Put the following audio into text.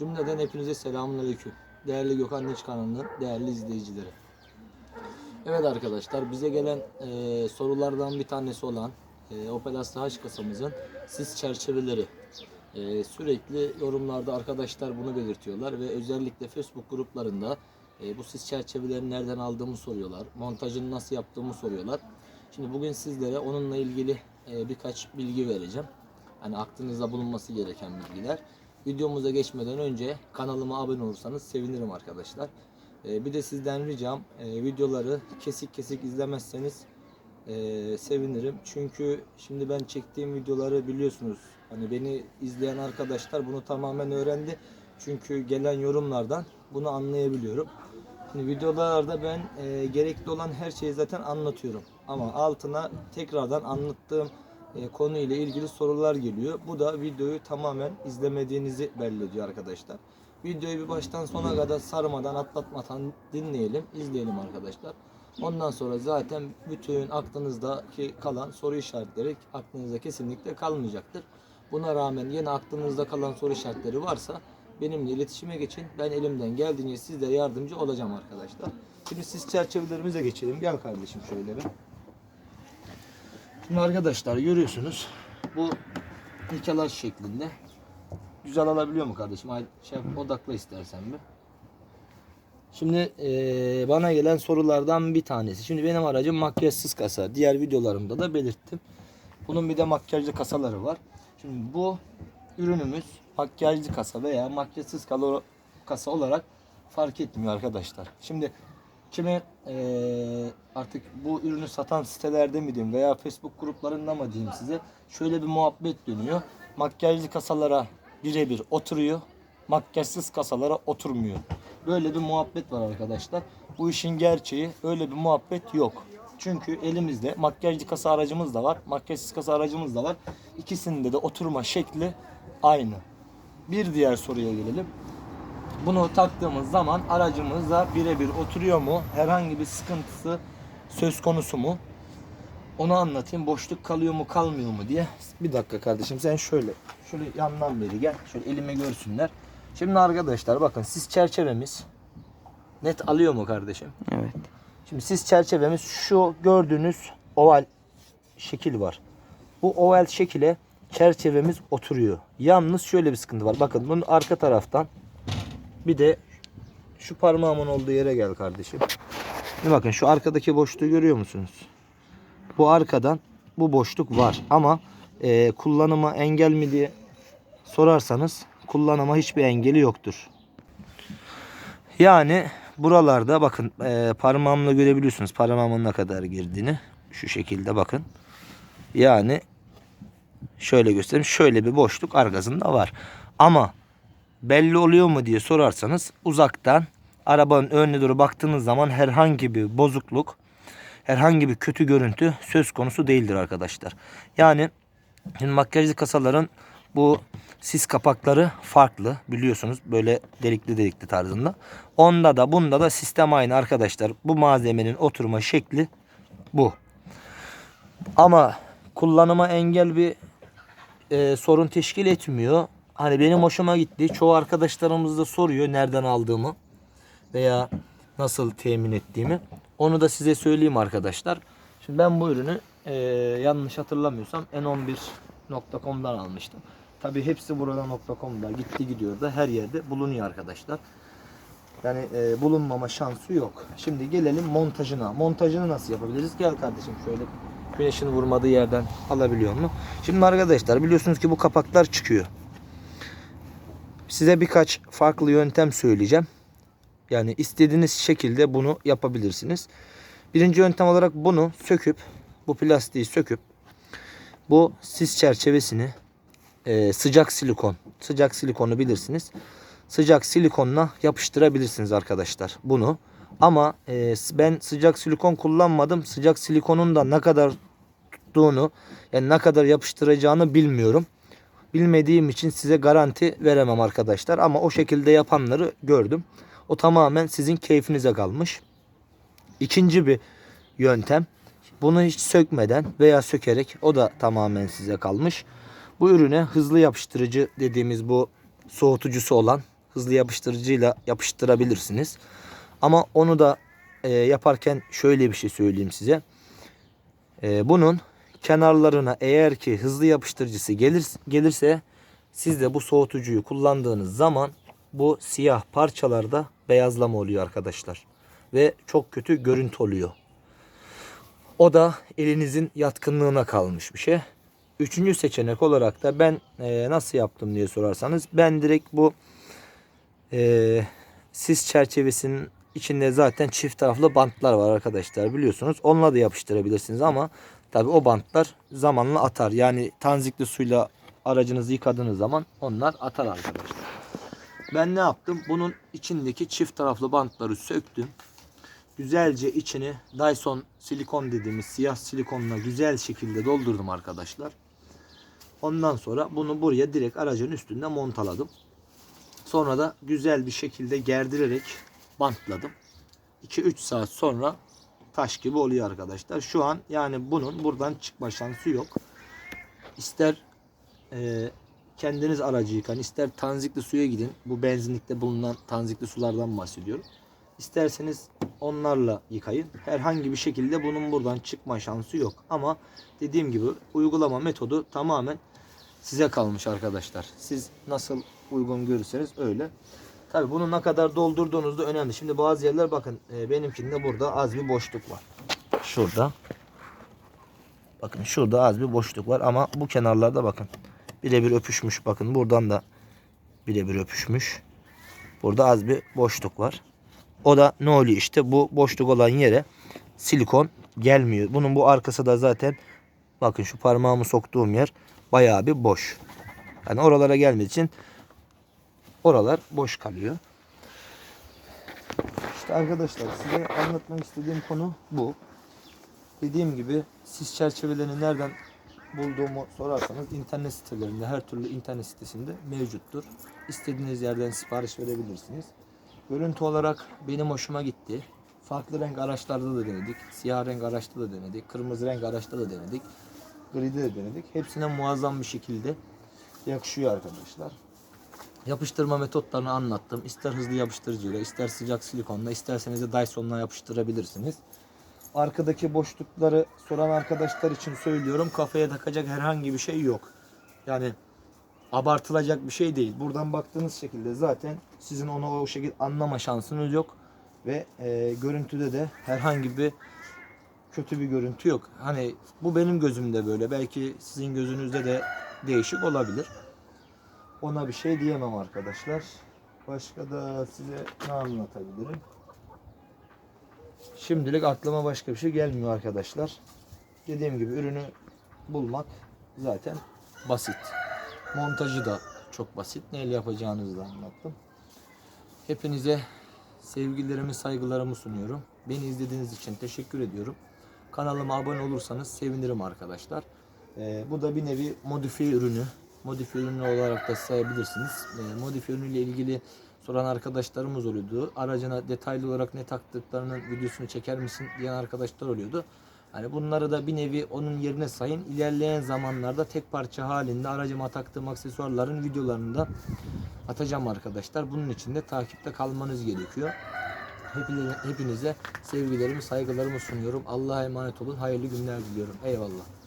Cümleden hepinize selamünaleyküm. Değerli Gökhan Neç kanalının değerli izleyicileri. Evet arkadaşlar bize gelen e, sorulardan bir tanesi olan e, Opel Astra H kasamızın sis çerçeveleri. E, sürekli yorumlarda arkadaşlar bunu belirtiyorlar ve özellikle Facebook gruplarında e, bu sis çerçevelerini nereden aldığımı soruyorlar. Montajını nasıl yaptığımı soruyorlar. Şimdi bugün sizlere onunla ilgili e, birkaç bilgi vereceğim. Hani aklınızda bulunması gereken bilgiler. Videomuza geçmeden önce kanalıma abone olursanız sevinirim arkadaşlar. Ee, bir de sizden ricam e, videoları kesik kesik izlemezseniz e, sevinirim. Çünkü şimdi ben çektiğim videoları biliyorsunuz. Hani beni izleyen arkadaşlar bunu tamamen öğrendi. Çünkü gelen yorumlardan bunu anlayabiliyorum. Şimdi videolarda ben e, gerekli olan her şeyi zaten anlatıyorum. Ama altına tekrardan anlattığım e, konu ile ilgili sorular geliyor. Bu da videoyu tamamen izlemediğinizi belli ediyor arkadaşlar. Videoyu bir baştan sona kadar sarmadan atlatmadan dinleyelim, izleyelim arkadaşlar. Ondan sonra zaten bütün aklınızdaki kalan soru işaretleri aklınızda kesinlikle kalmayacaktır. Buna rağmen yine aklınızda kalan soru işaretleri varsa benimle iletişime geçin. Ben elimden geldiğince sizlere yardımcı olacağım arkadaşlar. Şimdi siz çerçevelerimize geçelim. Gel kardeşim şöyle bir. Şimdi arkadaşlar görüyorsunuz bu ilkeler şeklinde. Güzel alabiliyor mu kardeşim? Şey, yap, odakla istersen bir. Şimdi eee, bana gelen sorulardan bir tanesi. Şimdi benim aracım makyajsız kasa. Diğer videolarımda da belirttim. Bunun bir de makyajlı kasaları var. Şimdi bu ürünümüz makyajlı kasa veya makyajsız kasa olarak fark etmiyor arkadaşlar. Şimdi kime eee, artık bu ürünü satan sitelerde mi diyeyim veya Facebook gruplarında mı diyeyim size şöyle bir muhabbet dönüyor. Makyajlı kasalara birebir oturuyor. Makyajsız kasalara oturmuyor. Böyle bir muhabbet var arkadaşlar. Bu işin gerçeği öyle bir muhabbet yok. Çünkü elimizde makyajlı kasa aracımız da var. Makyajsız kasa aracımız da var. İkisinde de oturma şekli aynı. Bir diğer soruya gelelim. Bunu taktığımız zaman aracımıza birebir oturuyor mu? Herhangi bir sıkıntısı söz konusu mu? Onu anlatayım. Boşluk kalıyor mu kalmıyor mu diye. Bir dakika kardeşim sen şöyle. Şöyle yandan beri gel. Şöyle elimi görsünler. Şimdi arkadaşlar bakın sis çerçevemiz net alıyor mu kardeşim? Evet. Şimdi sis çerçevemiz şu gördüğünüz oval şekil var. Bu oval şekile çerçevemiz oturuyor. Yalnız şöyle bir sıkıntı var. Bakın bunun arka taraftan bir de şu parmağımın olduğu yere gel kardeşim. Şimdi bakın şu arkadaki boşluğu görüyor musunuz? Bu arkadan bu boşluk var ama e, kullanıma engel mi diye sorarsanız kullanıma hiçbir engeli yoktur. Yani buralarda bakın e, parmağımla görebiliyorsunuz parmağımın ne kadar girdiğini. Şu şekilde bakın. Yani şöyle göstereyim. Şöyle bir boşluk arkasında var. Ama belli oluyor mu diye sorarsanız uzaktan arabanın önüne doğru baktığınız zaman herhangi bir bozukluk, herhangi bir kötü görüntü söz konusu değildir arkadaşlar. Yani şimdi makyajlı kasaların bu sis kapakları farklı biliyorsunuz böyle delikli delikli tarzında. Onda da bunda da sistem aynı arkadaşlar. Bu malzemenin oturma şekli bu. Ama kullanıma engel bir e, sorun teşkil etmiyor. Hani benim hoşuma gitti. Çoğu arkadaşlarımız da soruyor nereden aldığımı veya nasıl temin ettiğimi. Onu da size söyleyeyim arkadaşlar. Şimdi ben bu ürünü e, yanlış hatırlamıyorsam n11.com'dan almıştım. Tabi hepsi burada .com'da gitti gidiyor da her yerde bulunuyor arkadaşlar. Yani e, bulunmama şansı yok. Şimdi gelelim montajına. Montajını nasıl yapabiliriz? Gel kardeşim şöyle güneşin vurmadığı yerden alabiliyor mu? Şimdi arkadaşlar biliyorsunuz ki bu kapaklar çıkıyor. Size birkaç farklı yöntem söyleyeceğim. Yani istediğiniz şekilde bunu yapabilirsiniz. Birinci yöntem olarak bunu söküp bu plastiği söküp bu sis çerçevesini e, sıcak silikon sıcak silikonu bilirsiniz. Sıcak silikonla yapıştırabilirsiniz arkadaşlar bunu. Ama e, ben sıcak silikon kullanmadım. Sıcak silikonun da ne kadar tuttuğunu yani ne kadar yapıştıracağını bilmiyorum. Bilmediğim için size garanti veremem arkadaşlar. Ama o şekilde yapanları gördüm. O tamamen sizin keyfinize kalmış. İkinci bir yöntem. Bunu hiç sökmeden veya sökerek o da tamamen size kalmış. Bu ürüne hızlı yapıştırıcı dediğimiz bu soğutucusu olan hızlı yapıştırıcıyla yapıştırabilirsiniz. Ama onu da e, yaparken şöyle bir şey söyleyeyim size. E, bunun kenarlarına eğer ki hızlı yapıştırıcısı gelir, gelirse siz de bu soğutucuyu kullandığınız zaman bu siyah parçalarda beyazlama oluyor arkadaşlar. Ve çok kötü görüntü oluyor. O da elinizin yatkınlığına kalmış bir şey. Üçüncü seçenek olarak da ben e, nasıl yaptım diye sorarsanız ben direkt bu e, sis çerçevesinin içinde zaten çift taraflı bantlar var arkadaşlar biliyorsunuz. Onunla da yapıştırabilirsiniz ama tabi o bantlar zamanla atar. Yani tanzikli suyla aracınızı yıkadığınız zaman onlar atar arkadaşlar. Ben ne yaptım? Bunun içindeki çift taraflı bantları söktüm. Güzelce içini Dyson silikon dediğimiz siyah silikonla güzel şekilde doldurdum arkadaşlar. Ondan sonra bunu buraya direkt aracın üstünde montaladım. Sonra da güzel bir şekilde gerdirerek bantladım. 2-3 saat sonra taş gibi oluyor arkadaşlar. Şu an yani bunun buradan çıkma şansı yok. İster e, kendiniz aracı yıkan, ister tanzikli suya gidin. Bu benzinlikte bulunan tanzikli sulardan bahsediyorum. İsterseniz onlarla yıkayın. Herhangi bir şekilde bunun buradan çıkma şansı yok. Ama dediğim gibi uygulama metodu tamamen size kalmış arkadaşlar. Siz nasıl uygun görürseniz öyle. Tabi bunu ne kadar doldurduğunuz da önemli. Şimdi bazı yerler bakın e, benimkinde burada az bir boşluk var. Şurada. Bakın şurada az bir boşluk var ama bu kenarlarda bakın birebir öpüşmüş. Bakın buradan da birebir öpüşmüş. Burada az bir boşluk var. O da ne oluyor işte bu boşluk olan yere silikon gelmiyor. Bunun bu arkası da zaten bakın şu parmağımı soktuğum yer bayağı bir boş. Yani oralara gelmediği için oralar boş kalıyor. İşte arkadaşlar size anlatmak istediğim konu bu. Dediğim gibi sis çerçevelerini nereden bulduğumu sorarsanız internet sitelerinde her türlü internet sitesinde mevcuttur. İstediğiniz yerden sipariş verebilirsiniz. Görüntü olarak benim hoşuma gitti. Farklı renk araçlarda da denedik. Siyah renk araçta da denedik. Kırmızı renk araçta da denedik. Gride de denedik. Hepsine muazzam bir şekilde yakışıyor arkadaşlar. Yapıştırma metotlarını anlattım. İster hızlı yapıştırıcıyla, ister sıcak silikonla, isterseniz de Dyson'la yapıştırabilirsiniz. Arkadaki boşlukları soran arkadaşlar için söylüyorum. Kafaya takacak herhangi bir şey yok. Yani abartılacak bir şey değil. Buradan baktığınız şekilde zaten sizin onu o şekilde anlama şansınız yok. Ve e, görüntüde de herhangi bir kötü bir görüntü yok. Hani bu benim gözümde böyle. Belki sizin gözünüzde de değişik olabilir. Ona bir şey diyemem arkadaşlar. Başka da size ne anlatabilirim? Şimdilik aklıma başka bir şey gelmiyor arkadaşlar. Dediğim gibi ürünü bulmak zaten basit. Montajı da çok basit. Neyle yapacağınızı da anlattım. Hepinize sevgilerimi, saygılarımı sunuyorum. Beni izlediğiniz için teşekkür ediyorum. Kanalıma abone olursanız sevinirim arkadaşlar. Ee, bu da bir nevi modifiye ürünü. Modifiye ürünü olarak da sayabilirsiniz. Ee, modifiye ürünüyle ilgili soran arkadaşlarımız oluyordu. Aracına detaylı olarak ne taktıklarının videosunu çeker misin diyen arkadaşlar oluyordu. Hani bunları da bir nevi onun yerine sayın. İlerleyen zamanlarda tek parça halinde aracıma taktığım aksesuarların videolarını da atacağım arkadaşlar. Bunun için de takipte kalmanız gerekiyor. Hepinize sevgilerimi, saygılarımı sunuyorum. Allah'a emanet olun. Hayırlı günler diliyorum. Eyvallah.